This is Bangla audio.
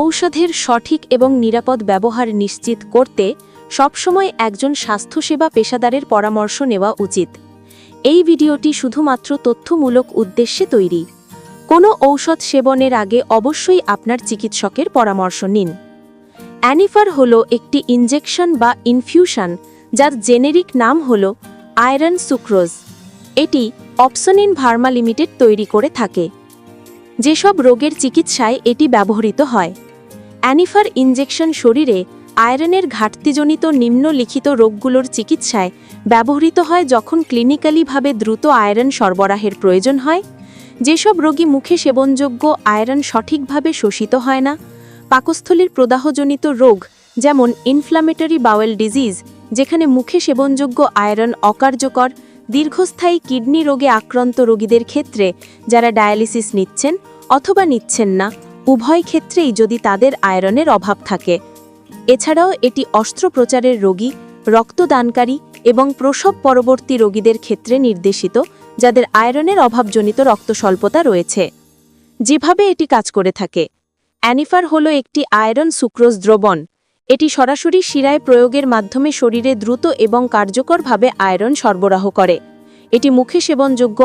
ঔষধের সঠিক এবং নিরাপদ ব্যবহার নিশ্চিত করতে সবসময় একজন স্বাস্থ্যসেবা পেশাদারের পরামর্শ নেওয়া উচিত। এই ভিডিওটি শুধুমাত্র তথ্যমূলক উদ্দেশ্যে তৈরি। কোনো ঔষধ সেবনের আগে অবশ্যই আপনার চিকিৎসকের পরামর্শ নিন। অ্যানিফার হল একটি ইনজেকশন বা ইনফিউশন, যার জেনেরিক নাম হল আয়রন সুক্রোজ। এটি অপসনিন ভার্মা লিমিটেড তৈরি করে থাকে। যেসব রোগের চিকিৎসায় এটি ব্যবহৃত হয়। অ্যানিফার ইনজেকশন শরীরে আয়রনের ঘাটতিজনিত নিম্নলিখিত রোগগুলোর চিকিৎসায় ব্যবহৃত হয় যখন ক্লিনিক্যালিভাবে দ্রুত আয়রন সরবরাহের প্রয়োজন হয়। যেসব রোগী মুখে সেবনযোগ্য আয়রন সঠিকভাবে শোষিত হয় না, পাকস্থলীর প্রদাহজনিত রোগ যেমন ইনফ্ল্যামেটরি বাওয়েল ডিজিজ যেখানে মুখে সেবনযোগ্য আয়রন অকার্যকর, দীর্ঘস্থায়ী কিডনি রোগে আক্রান্ত রোগীদের ক্ষেত্রে যারা ডায়ালিসিস নিচ্ছেন অথবা নিচ্ছেন না উভয় ক্ষেত্রেই যদি তাদের আয়রনের অভাব থাকে। এছাড়াও এটি অস্ত্রোপচারের রোগী, রক্তদানকারী এবং প্রসব পরবর্তী রোগীদের ক্ষেত্রে নির্দেশিত, যাদের আয়রনের অভাবজনিত রক্তস্বল্পতা রয়েছে। যেভাবে এটি কাজ করে থাকে। অ্যানিফার হল একটি আয়রন সুক্রোজ দ্রবণ। এটি সরাসরি শিরায় প্রয়োগের মাধ্যমে শরীরে দ্রুত এবং কার্যকরভাবে আয়রন সরবরাহ করে। এটি মুখে সেবনযোগ্য